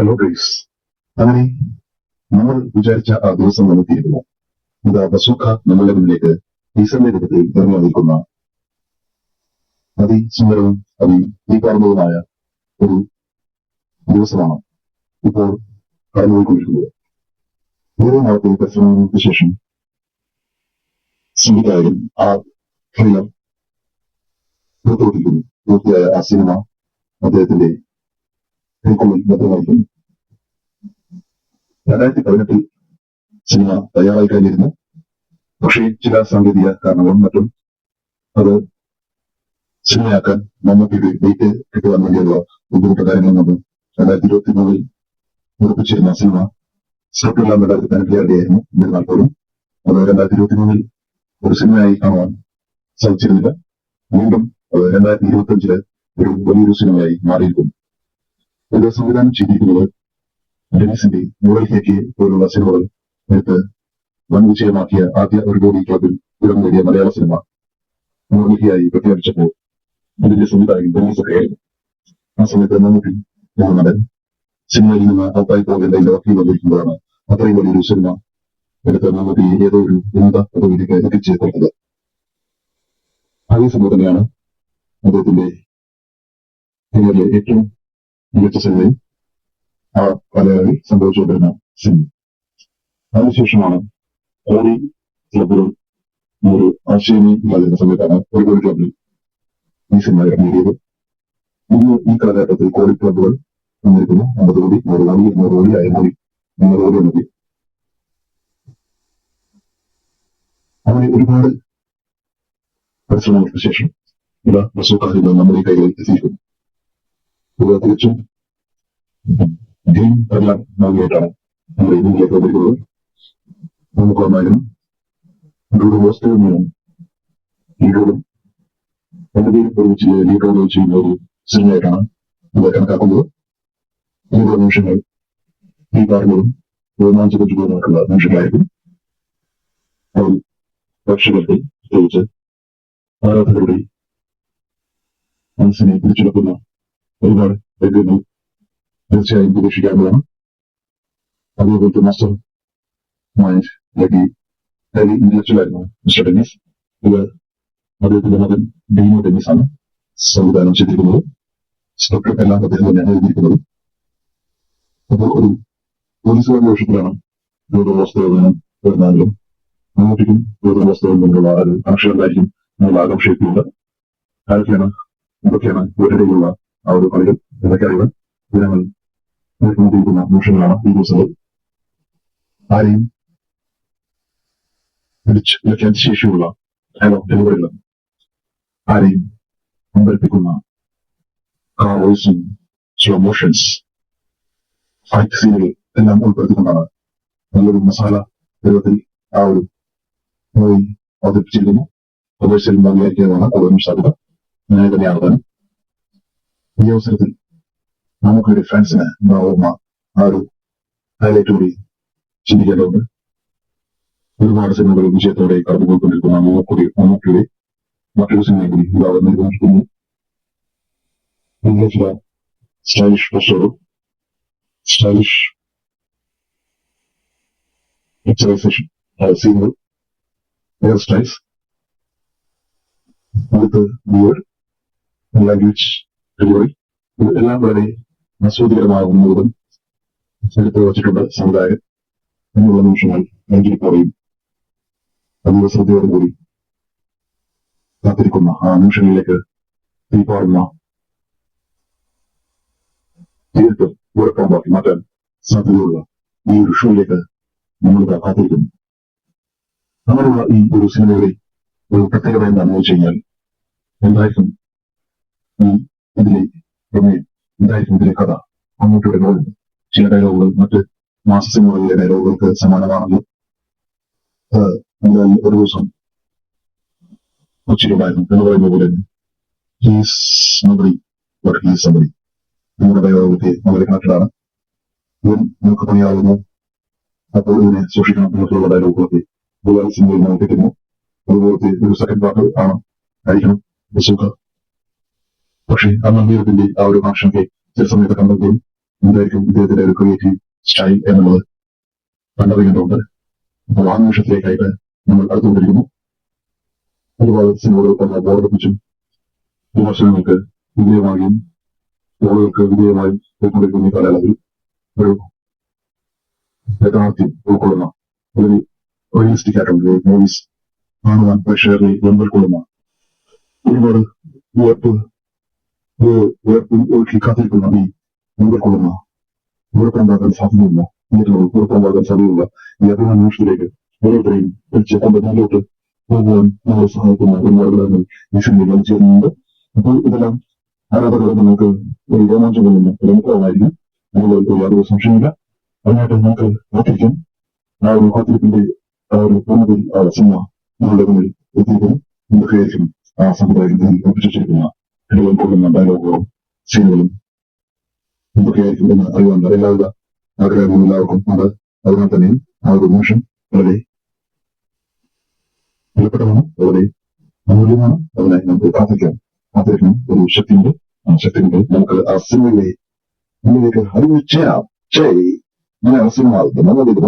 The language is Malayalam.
ഹലോ ഗൈസ് അങ്ങനെ നമ്മൾ വിചാരിച്ച ആ ദിവസം വന്നെത്തിയിരിക്കുന്നു ഇത് ബസൂക്ക നമ്മളുടെ മുന്നിലേക്ക് ഈശ്വരന്റെ രൂപത്തിൽ ഇറങ്ങി വന്നിരിക്കുന്ന അതിസുന്ദരവും അതി ദീപാർന്നതുമായ ഒരു ദിവസമാണ് ഇപ്പോൾ കടന്നുപോയിക്കൊണ്ടിരിക്കുന്നത്. ഓരോ നാളത്തെ പരിശ്രമങ്ങൾക്ക് ശേഷം സംവിധായകൻ ആ ട്രെയിലർ പുറത്തുവിട്ടിരിക്കുന്നു. പൂർത്തിയായ ആ സിനിമ അദ്ദേഹത്തിന്റെ ഭദ്രമായിരിക്കുന്നു രണ്ടായിരത്തി പതിനെട്ടിൽ സിനിമ തയ്യാറായി കഴിഞ്ഞിരുന്നു പക്ഷേ ചില സാങ്കേതിക കാരണങ്ങളും മറ്റും അത് സിനിമയാക്കാൻ മമ്മൂട്ടിയുടെ ഡേറ്റ് കിട്ടുവാൻ വേണ്ടിയുള്ള ബുദ്ധിമുട്ട് കാര്യങ്ങളും നമ്മൾ രണ്ടായിരത്തി ഇരുപത്തി മൂന്നിൽ ഉറപ്പിച്ചിരുന്ന സിനിമ സ്ക്രിപ്റ്റെല്ലാം രണ്ടായിരത്തി പതിനെട്ടിലായിരുന്നു എന്നിരുന്നാൽ പോലും അത് രണ്ടായിരത്തി ഇരുപത്തി മൂന്നിൽ ഒരു സിനിമയായി കാണുവാൻ സാധിച്ചിരുന്നില്ല. വീണ്ടും അത് രണ്ടായിരത്തി ഇരുപത്തി അഞ്ചിൽ ഒരു വലിയൊരു സിനിമയായി മാറിയിരിക്കുന്നു. സംവിധാനം ചെയ്തിരിക്കുന്നത് ഡെനിസിന്റെ ന്യൂഡൽഹിക്ക് പോലുള്ള സിനിമകൾ എടുത്ത് വൻ വിജയമാക്കിയ ആദ്യ ഒരു കോടി ക്ലബിൽ ഇടം നേടിയ മലയാള സിനിമ. ന്യൂഡൽഹിയായി പ്രഖ്യാപിച്ചപ്പോൾ ഇതിന്റെ സംവിധായകൻ ആയിരുന്നു. ആ സമയത്ത് മമ്മൂട്ടി എന്ന നടൻ സിനിമയിൽ നിന്ന് ഔട്ടായി പോകേണ്ട എന്റെ വക്കീൽ വന്നിരിക്കുമ്പോഴാണ് അത്രയും വലിയൊരു സിനിമ എടുത്ത് മമ്മൂട്ടി ഏതോ ഒരു ഉന്നത പദവിയിലേക്ക് എത്തിച്ച് കൊടുത്തത് അതേ സമയം തന്നെയാണ് അദ്ദേഹത്തിന്റെ ഏറ്റവും മികച്ച സിനിമയും ആ കാലയളവിൽ സംഭവിച്ചുകൊണ്ടിരുന്ന സിനിമ. അതിനുശേഷമാണ് കോടി ക്ലബുകൾ ഒരു ആശയമേ ഇല്ലാതിരുന്ന സമയത്താണ് ഒരു കോടി ക്ലബിൽ ഈ സിനിമ ഇറങ്ങിയത് ഇന്ന് ഈ കാലഘട്ടത്തിൽ കോടി ക്ലബുകൾ വന്നിരിക്കുന്നു. അമ്പത് കോടി നൂറ് കോടി എണ്ണൂറ് കോടി അയ്യായിരം കോടി മുന്നൂറ് കോടി എന്നൊക്കെ. അങ്ങനെ ഒരുപാട് പരിശ്രമങ്ങൾക്ക് ശേഷം ഇവ ഇന്ന് നമ്മുടെ കൈകളിൽ എത്തിയിരിക്കുന്നു. ഇത് തികച്ചും ഗെയിം എല്ലാം നൽകിയിട്ടാണ് നമ്മുടെ ഇന്ത്യയിലേക്ക് വന്നിരിക്കുന്നത്. നമുക്ക് വന്നാലും ഇവിടെ ഹോസ്റ്റലിൽ നിന്നും ലീഡറും ലീഡറുകൾ ചെയ്യുന്ന ഒരു സിനിമയായിട്ടാണ് കണക്കാക്കുന്നത്. ഇരുപത് നിമിഷങ്ങൾ ഈ കാരണവും രോമാഞ്ചകജുകളുമായിട്ടുള്ള നിമിഷങ്ങളായിരിക്കും. അത് പ്രേക്ഷകർക്ക് പ്രത്യേകിച്ച് ആരാധകരുടെ മനസ്സിനെ പിടിച്ചെടുക്കുന്ന ഒരുപാട് രംഗങ്ങൾ തീർച്ചയായും പ്രതീക്ഷിക്കാവുന്നതാണ് അതേപോലത്തെ mastermind lucky heavy intellectual ആയിരുന്നു മിസ്റ്റർ ഡെന്നിസ് ഇത് അദ്ദേഹത്തിന്റെ മകൻ ഡീനോ ഡെന്നിസ് ആണ് സംവിധാനം ചെയ്തിരിക്കുന്നത്. സ്ക്രിപ്റ്റ് എല്ലാം അദ്ദേഹം തന്നെയാണ് എഴുതിയിരിക്കുന്നത്. അപ്പോൾ ഒരു പോലീസുകാരുടെ വേഷത്തിലാണ് രോഗവസ്തുവിനും വരുന്നതെങ്കിലും മമ്മൂട്ടിക്കും രോഗവസ്തുവും തമ്മിലുള്ള ഒരു കണക്ഷൻ ഉണ്ടായിരിക്കും എന്നുള്ള ആകാംക്ഷയൊക്കെയുണ്ട് ആരൊക്കെയാണ് എന്തൊക്കെയാണ് ഇവരുടെയുള്ള ആ ഒരു എന്നൊക്കെ അറിയാൻ ജനങ്ങൾ നേരിട്ടുകൊണ്ടിരിക്കുന്ന നിമിഷങ്ങളാണ് ഈ ദിവസങ്ങൾ ആരെയും വിളിച്ച് വിളിക്കാൻ ശേഷിയുള്ള ഹലോ ഡെലിവറികൾ ആരെയും അമ്പരിപ്പിക്കുന്ന കാർ വോയിസും സ്ലോ മോഷൻസ് ഫൈറ്റ് സീനുകൾ എല്ലാം ഉൾപ്പെടുത്തിക്കൊണ്ടാണ് നല്ലൊരു മസാല രൂപത്തിൽ ആ ഒരു മൂവി അവതരിപ്പിച്ചിരിക്കുന്നു പ്രദേശത്തിൽ ഭാഗിയായിരിക്കുന്നതാണ്. കൂടുതലും സാധ്യത അങ്ങനെ തന്നെയാണ് താനും ഈ അവസരത്തിൽ നമുക്കൊരു ഫാൻസിന് ഉണ്ടാവുന്ന ആ ഒരു ഹൈലൈറ്റ് കൂടി ചിന്തിക്കേണ്ടതുണ്ട്. ഒരുപാട് സിനിമകൾ വിജയത്തോടെ കടന്നുപോയിക്കൊണ്ടിരിക്കുന്ന മമ്മൂക്കുടി മമ്മൂക്കിയുടെ മറ്റൊരു സിനിമയും കൂടി ഇതാ നിർവഹിക്കുന്നു ചില സ്റ്റൈലിഷ് പോസ്റ്ററും സ്റ്റൈലിഷ് പിക്ചറൈസേഷൻ സീനുകൾ hair styles beard language delivery ഇതെല്ലാം വളരെ ആസ്വാദികരമാകുന്നതും ചരിത്രം വച്ചിട്ടുണ്ട് സമുദായം എന്നുള്ള നിമിഷങ്ങൾ എങ്കിൽ പറയും. അതീവ ശ്രദ്ധയോടുകൂടി കാത്തിരിക്കുന്ന ആ നിമിഷങ്ങളിലേക്ക് തീപാടുന്ന തീർത്തും ഉറക്കമാക്കി മാറ്റാൻ സാധ്യതയുള്ള ഈ ഒരു ഷോയിലേക്ക് നമ്മൾ കാത്തിരിക്കുന്നു. അങ്ങനെയുള്ള ഈ ഒരു സിനിമയുടെ ഒരു പ്രത്യേകത എന്താണെന്ന് വെച്ച് കഴിഞ്ഞാൽ എന്തായിരിക്കും ഈ ഇതിലെ പ്രമേയം. ഇതായിരുന്നു ഇതിലെ കഥ? മമ്മൂട്ടിയുടെ റോളുണ്ട് ചില ഡയലോഗുകൾ മറ്റ് മാസ സിനിമകളിലെ ഡയലോഗുകൾക്ക് എന്നാൽ ഒരു ദിവസം കൊച്ചിയിലുണ്ടായിരുന്നു എന്ന് പറയുന്ന പോലെ തന്നെ. നമ്മുടെ ഡയലോഗത്തെ വളരെ കണക്റ്റഡ് ഇവൻ നമുക്ക് പണിയാവുന്നു. അപ്പോൾ ഇതിനെ സൂക്ഷിക്കണം എന്നൊക്കെയുള്ള ഡയലോഗുകളൊക്കെ സിനിമയിൽ നമുക്ക് കിട്ടുന്നു. അതുപോലത്തെ ഒരു സെക്കൻഡ് പാർട്ട് ആണ്. ആയിരിക്കണം. പക്ഷേ ആ അദ്ദേഹത്തിന്റെ ആ ഒരു കണക്ഷനൊക്കെ ചില സമയത്ത് കണ്ടെങ്കിലും എന്തായിരിക്കും ഇദ്ദേഹത്തിന്റെ ഒരു ക്രിയേറ്റീവ് സ്റ്റൈൽ എന്നുള്ളത് കണ്ടറിയേണ്ടതുണ്ട്. അപ്പോൾ ആ നിമിഷത്തിലേക്കായിട്ട് നമ്മൾ അടുത്തുകൊണ്ടിരിക്കുന്നു. അതുപോലെ സിനിമകൾ തന്ന ബോർഡിപ്പിച്ചും വിമർശനങ്ങൾക്ക് വിധേയമാകുകയും ബോളുകൾക്ക് വിധേയമായും പോയിക്കൊണ്ടിരിക്കുന്ന ഈ കാലയളവിൽ ഒരു യഥാർത്ഥ്യം ഉൾക്കൊള്ളുന്ന ഒരു റിയലിസ്റ്റിക് ആയിട്ടുള്ള മൂവീസ് കാണുവാൻ പ്രേക്ഷകരെ ഉൾക്കൊള്ളുന്ന ഒരുപാട് ഉയർപ്പ് ഉയർപ്പിൽ ഒഴുക്കി കാത്തിരിക്കുന്ന ഈ ഉൾക്കൊള്ളുന്ന ഉറപ്പുണ്ടാക്കാൻ സാധ്യതയില്ല. തിയേറ്ററുകൾ ഉറപ്പുണ്ടാക്കാൻ സാധ്യതയില്ല. അഭിമാന നിമിഷത്തിലേക്ക് ഓരോരുത്തരെയും പിടിച്ച് തന്റെ പോകുവാൻ നമ്മളെ സഹായിക്കുന്ന ഒരു സിനിമയിൽ വഹിച്ചിരുന്നുണ്ട് അപ്പോൾ ഇതെല്ലാം ആരാധകരെ നമുക്ക് ഒരു രോമാഞ്ചം കൊള്ളുന്ന പ്രമുഖമായിരിക്കും നിങ്ങൾക്ക് യാതൊരു സംശയമില്ല അതിനായിട്ട് നമുക്ക് കാത്തിരിക്കാം ആ ഒരു കാത്തിരിപ്പിന്റെ ആ ഒരു പൂർണതയിൽ ആ സിനിമ നമ്മളുടെ മുന്നിൽ എത്തിയിരിക്കുന്നു. ആയിരിക്കും ആ സംവിധായകൻ ഒപ്പിച്ചിരിക്കുന്ന ഇടവും കൊള്ളുന്ന ഡയലോഗുകളും സീനുകളും എന്തൊക്കെയായിരിക്കും എന്ന് അറിയാൻ എല്ലാവിധ ആഗ്രഹങ്ങളും എല്ലാവർക്കും ഉണ്ട്. അതിനാൽ തന്നെയും ആ ഒരു നിമിഷം വളരെ വിലപ്പെട്ടതാണ്. വളരെ അമൂല്യമാണ്. അതിനെ നമുക്ക് പ്രാർത്ഥിക്കാം. അദ്ദേഹം ഒരു ശക്തിയുണ്ട്. ആ ശക്തിയുണ്ട്. നമുക്ക് ആ സിനിമയിലെ മുന്നിലേക്ക് അറിവ് ചെയ്യാം ചെയ് ഇങ്ങനെ സിനിമ നമ്മൾ ഇത്